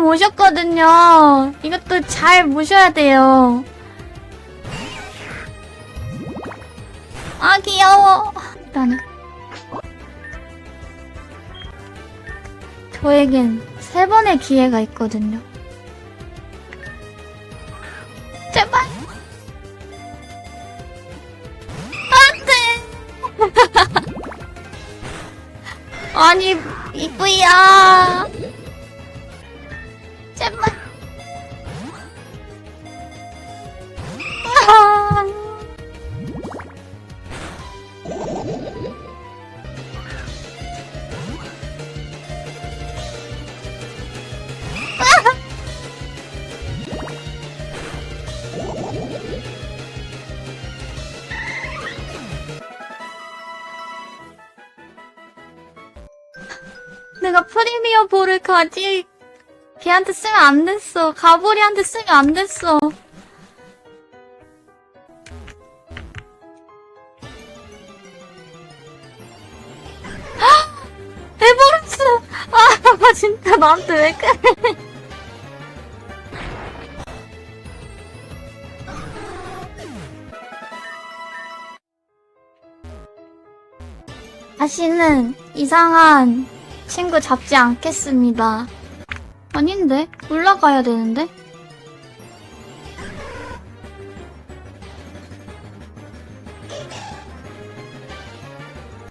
모셨거든요. 이것도 잘 모셔야 돼요. 아, 귀여워. 일단은. 저에겐 세 번의 기회가 있거든요. 제발. 안 돼. 아니, 이쁘야. 제발. 아. 내가 프리미어 볼을 가지 걔한테 쓰면 안 됐어. 가보리한테 쓰면 안 됐어. 헉! 에버런스! 아, 진짜 나한테 왜 그래. 다시는 이상한 친구 잡지 않겠습니다. 아닌데? 올라가야 되는데?